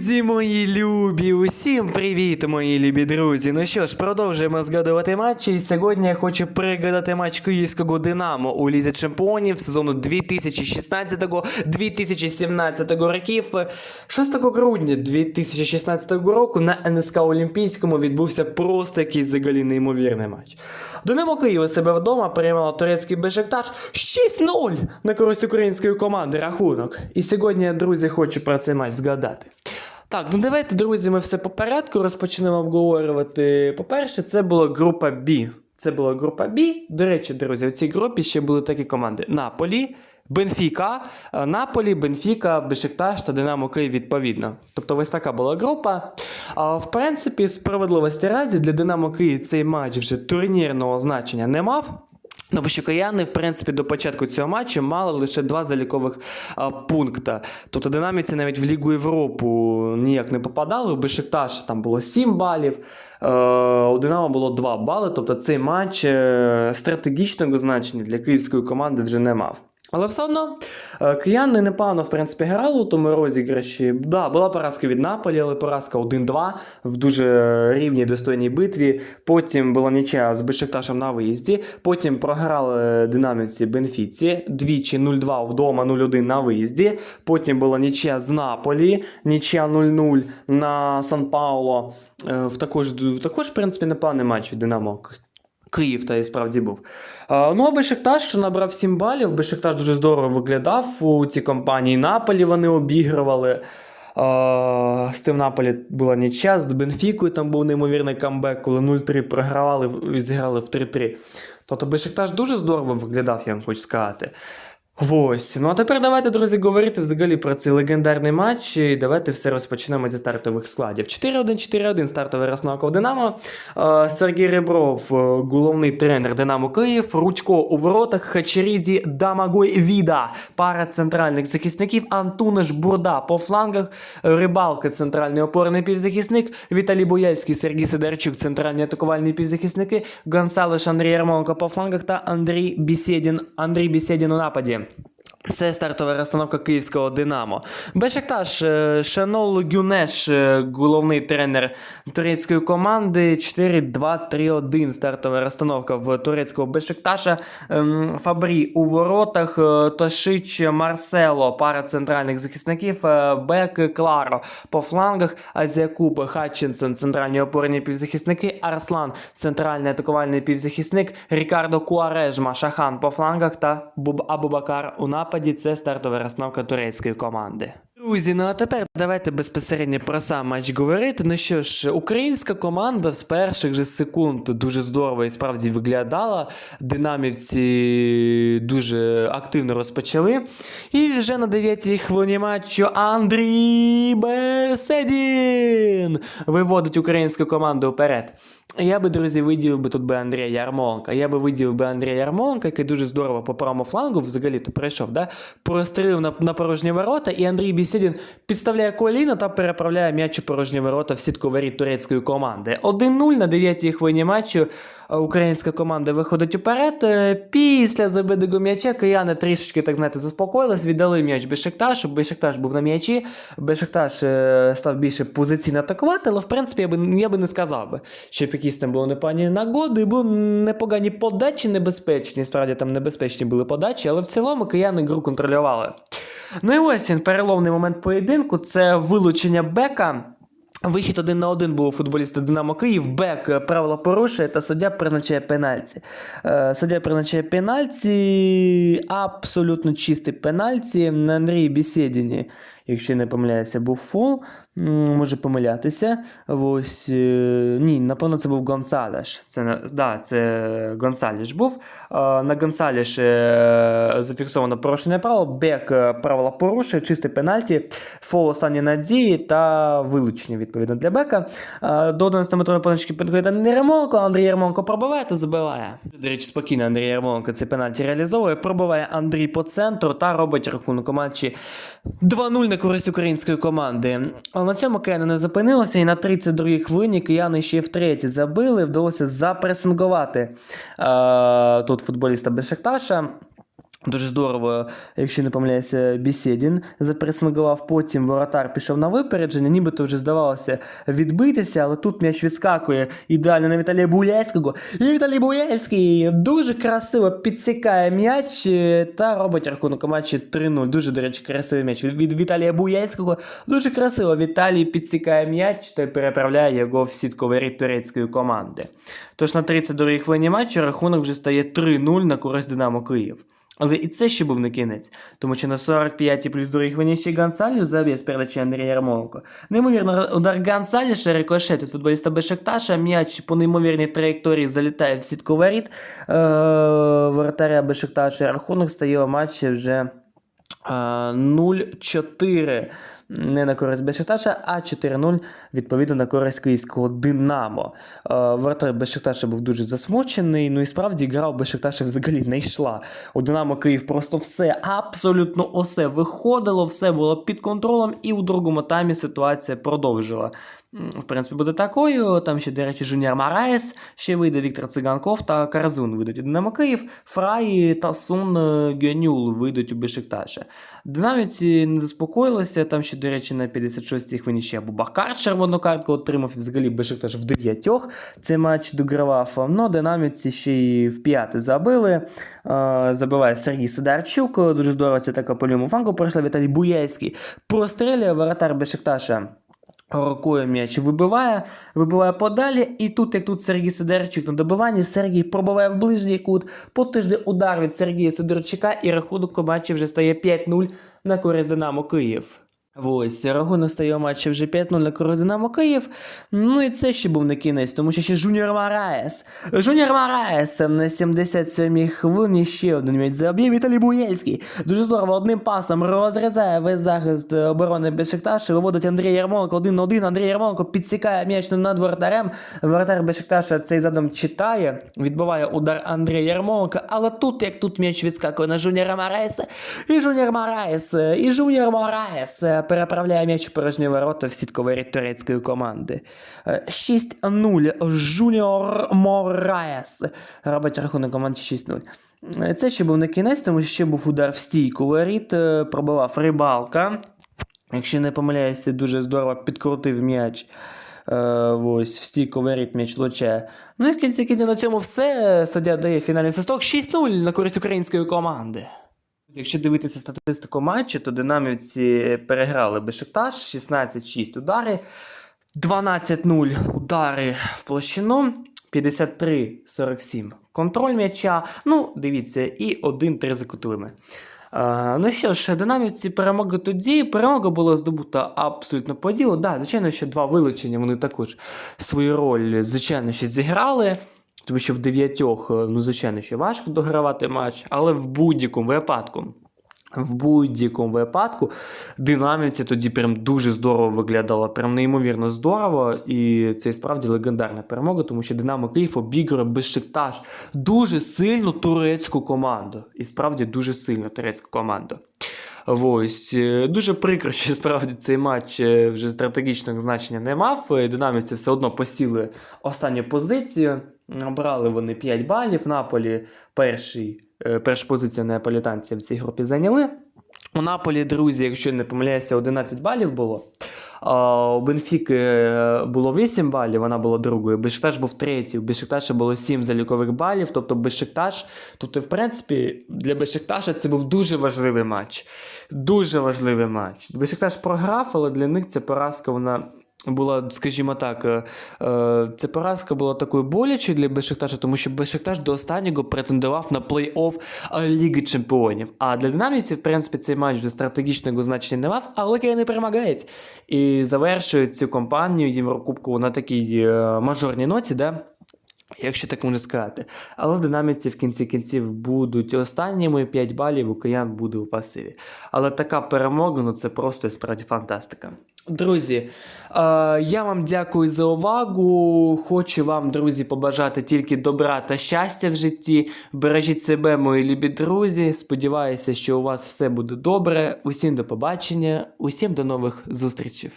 Друзі мої любі, усім привіт, мої любі друзі. Ну що ж, продовжуємо згадувати матчі. І сьогодні я хочу пригадати матч київського Динамо у Лізі Чемпіонів сезону 2016-2017 років. 6 грудня 2016 року на НСК Олімпійському відбувся просто якийсь взагалі неймовірний матч. Динамо Київ у себе вдома переймало турецький Бешикташ 6-0 на користь української команди рахунок. І сьогодні, друзі, хочу про цей матч згадати. Так, ну давайте, друзі, ми все по порядку розпочнемо обговорювати. По-перше, це була група Б. Це була група Б. До речі, друзі, в цій групі ще були такі команди: Наполі, Бенфіка, е, Наполі, Бенфіка, Бешикташ та Динамо Київ відповідно. Тобто ось така була група. А, в принципі, справедливості раді для Динамо Київ цей матч вже турнірного значення не мав. Тому що кияни, в принципі, до початку цього матчу мали лише два залікових а, пункта. Тобто динаміці навіть в Лігу Європу ніяк не попадали. У Бешикташ там було 7 балів, а, у Динамо було 2 бали. Тобто цей матч е, стратегічного значення для київської команди вже не мав. Але все одно е, кияни непогано в принципі грали у тому розіграші. Да, була поразка від Наполі, але поразка 1-2 в дуже рівній достойній битві. Потім була нічия з Бешикташем на виїзді. Потім програли динаміці Бенфіці двічі 0-2 вдома, 0-1 на виїзді. Потім була нічия з Наполі, нічия 0-0 на Сан Пауло. Е, В також, в також, в принципі, непоганий матч Динамо. Київ та і справді був. Ну, а Бешикташ, що набрав 7 балів, Бешикташ дуже здорово виглядав у цій компанії. Наполі вони обігрували. З тим Наполі була нічя, з Бенфікою там був неймовірний камбек, коли 0-3 програвали і зіграли в 3-3. Тобто Бешикташ дуже здорово виглядав, я вам хочу сказати. Ось. Ну а тепер давайте, друзі, говорити взагалі про цей легендарний матч. І давайте все розпочнемо зі стартових складів. 4-1-4-1 стартовий розновка Динамо. Е, Сергій Ребров, е, головний тренер Динамо Київ, Рудько у воротах, Хачеріді, Дамагой Віда, пара центральних захисників, Антунеш Бурда по флангах, Рибалка, центральний опорний півзахисник, Віталій Бояльський, Сергій Сидорчук, центральні атакувальні півзахисники, Гонсалеш Андрій Ярмоленко по флангах та Андрій Бісєдін, Андрій Бісєдін у нападі. Це стартова розстановка київського Динамо. Бешикташ, е, Шанол Гюнеш, е, головний тренер турецької команди. 4-2-3-1 стартова розстановка в турецького Бешикташа. Ем, Фабрі у воротах, е, Тошич Марсело, пара центральних захисників, Бек Кларо по флангах, Азіакуб Хатчинсон, центральні опорні півзахисники, Арслан, центральний атакувальний півзахисник, Рікардо Куарежма, Шахан по флангах та Буб Абубакар у нападі. Це стартова розстановка турецької команди. Друзі, ну а тепер давайте безпосередньо про сам матч говорити. Ну що ж, українська команда з перших же секунд дуже здорово і справді виглядала. Динамівці дуже активно розпочали. І вже на 9-й хвилині матчу Андрій Беседін виводить українську команду вперед. Я би, друзі, виділив би тут би Андрія Ярмоленка. Я би виділив би Андрія Ярмоленка, який дуже здорово по правому флангу взагалі-то прийшов, да? прострілив на, на порожні ворота, і Андрій Бісідін підставляє коліно та переправляє м'яч у порожні ворота в сітку воріт турецької команди. 1-0 на 9-й хвилині матчу е, українська команда виходить уперед. Е, Після забитого м'яча кияни трішечки, так знаєте, заспокоїлись, віддали м'яч Бешикташу, Бешикташ був на м'ячі, Бешикташ е, став більше позиційно атакувати, але в принципі я би, я би не сказав би, щоб якісь там були непогані нагоди, були непогані подачі небезпечні, справді там небезпечні були подачі, але в цілому кияни гру контролювали. Ну і ось він, переломний момент поєдинку це вилучення Бека. Вихід один на один був у футболіста Динамо Київ. Бек е, правила порушує та суддя призначає пенальті. Е, суддя призначає пенальті, абсолютно чистий пенальті на Андрії Бісєдіні. Якщо не помиляюся, був фол. М, Може помилятися. Ось, е, ні, напевно, це був Гонсалеш. Це, да, це Гонсалеш був. На Гонсалеш е, зафіксовано порушення правил. Бек е, правила порушує, чистий пенальті, фол останньої надії та вилучення відповідно для Бека. До 11-метрової позначки підходить Андрій Ярмоленко. Андрій Ярмоленко пробиває та забиває. До речі, спокійно Андрій Ярмоленко цей пенальті реалізовує. Пробиває Андрій по центру та робить рахунок матчі 2-0 на користь української команди. Але на цьому кияни не зупинилося, і на 32-й хвилині кияни ще втретє забили. Вдалося запресингувати е, тут футболіста Бешикташа. Дуже здорово, якщо не помиляюся, Бісєдін запресингував, потім воротар пішов на випередження, нібито вже здавалося відбитися, але тут м'яч відскакує ідеально на Віталія Буяльського. І Віталій Буяльський дуже красиво підсікає м'яч е, та робить рахунок у матчі 3-0. Дуже, до речі, красивий м'яч від, Віталія Буяльського. Дуже красиво Віталій підсікає м'яч та переправляє його в сітковий турецької команди. Тож на 32-й хвилині матчу рахунок вже стає 3-0 на користь Динамо Київ. Але і це ще був не кінець, тому що на 45-й плюс другій хвилині ще Гонсаліс заб'є з передачі Андрія Ярмоленко. Неймовірно, удар Гонсаліша рикошет від футболіста Бешикташа, м'яч по неймовірній траєкторії залітає в сітку воріт е- воротаря Бешикташа. Рахунок стає у матчі вже 0-4 не на користь Бешикташа, а 4-0 відповідно на користь київського Динамо. Е, Воротар Бешикташа був дуже засмучений. Ну і справді гра у Бешикташа взагалі не йшла. У Динамо Київ просто все, абсолютно усе виходило, все було під контролем, і у другому таймі ситуація продовжила. В принципі, буде такою. Там ще, до речі, Жуніор Мараєс, ще вийде Віктор Циганков та Каразун вийдуть у Динамо Київ. Фрай та Сун е, Гюнюл вийдуть у Бешикташа. Динаміці не заспокоїлися. Там ще, до речі, на 56-й хвилині ще Бубакар червону картку отримав. Взагалі Бешикташ в дев'ятьох цей матч догравав. Ну, динаміці ще й в п'яте забили. Е, забиває Сергій Сидорчук. Дуже здорово це така по лівому флангу пройшла Віталій Буяльський. Прострілює воротар Бешикташа. Рукою м'яч вибиває, вибиває подалі, і тут, як тут Сергій Сидорчук на добиванні, Сергій пробиває в ближній кут, потижний удар від Сергія Сидорчука, і рахунок у матчі вже стає 5-0 на користь Динамо Київ. Ось, рахунок стає у матчі вже 5-0 на користь Київ. Ну і це ще був не кінець, тому що ще Жуніор Мараєс. Жуніор Мараєс на 77-й хвилині ще один м'яч заб'є Віталій Буєльський. Дуже здорово одним пасом розрізає весь захист оборони Бешикташа, виводить Андрій Ярмоленко один на один. Андрій Ярмоленко підсікає м'яч над воротарем. Воротар Бешикташа цей задом читає, відбиває удар Андрія Ярмоленка, але тут, як тут м'яч відскакує на Жуніора Мараєса, і Жуніор Мараєс, е, і Жуніор Мараєс е, переправляє м'яч в порожні ворота в сітковий турецької команди. Е, 6-0. Жуніор Мораєс робить рахунок команді 6-0. Е, Це ще був не кінець, тому що ще був удар в стійку воріт, е, пробивав рибалка. Якщо не помиляюся, дуже здорово підкрутив м'яч. Е, ось в стійку воріт м'яч влучає. Ну і в кінці кінці на цьому все. Суддя дає фінальний свисток 6-0 на користь української команди. Якщо дивитися статистику матчу, то динамівці переграли Бешикташ 16-6 удари, 12-0 удари в площину, 53-47 контроль м'яча. Ну, дивіться, і 1-3 за кутовими. Ну що ж, динамівці перемоги тоді. Перемога була здобута абсолютно по ділу. Да, звичайно, що два вилучення вони також свою роль, звичайно, ще зіграли. Тому що в дев'ятьох, е, ну, звичайно, ще важко догравати матч, але в будь-якому випадку. В будь-якому випадку динаміці тоді прям дуже здорово виглядало, прям неймовірно здорово. І це і справді легендарна перемога, тому що Динамо Київ обігрує Бешикташ дуже сильну турецьку команду. І справді дуже сильну турецьку команду. Ось е, дуже прикро, що справді цей матч е, вже стратегічного значення не мав. Е, Динамівці все одно посіли останню позицію. Набрали вони 5 балів. Наполі перший, перша позиція неаполітанців в цій групі зайняли. У Наполі, друзі, якщо не помиляюся, 11 балів було. У Бенфіки е, було 8 балів, вона була другою. Бешикташ був третій. У Бешикташа було 7 залікових балів. Тобто Бешикташ, тобто, в принципі, для Бешикташа це був дуже важливий матч. Дуже важливий матч. Бешикташ програв, але для них ця поразка вона. Була, скажімо так, е, е, ця поразка була такою болячою для Бешикташа, тому що Бешикташ до останнього претендував на плей-офф Ліги Чемпіонів. А для динамівців, в принципі, цей матч вже стратегічного значення не мав, але Кейни перемагає. І завершують цю кампанію Єврокубку на такій е, мажорній ноті, да? Якщо так можна сказати. Але динаміці в кінці кінців будуть останніми 5 балів у киян буде у пасиві. Але така перемога, ну це просто справді фантастика. Друзі, е, я вам дякую за увагу. Хочу вам, друзі, побажати тільки добра та щастя в житті. Бережіть себе, мої любі друзі. Сподіваюся, що у вас все буде добре. Усім до побачення, усім до нових зустрічей.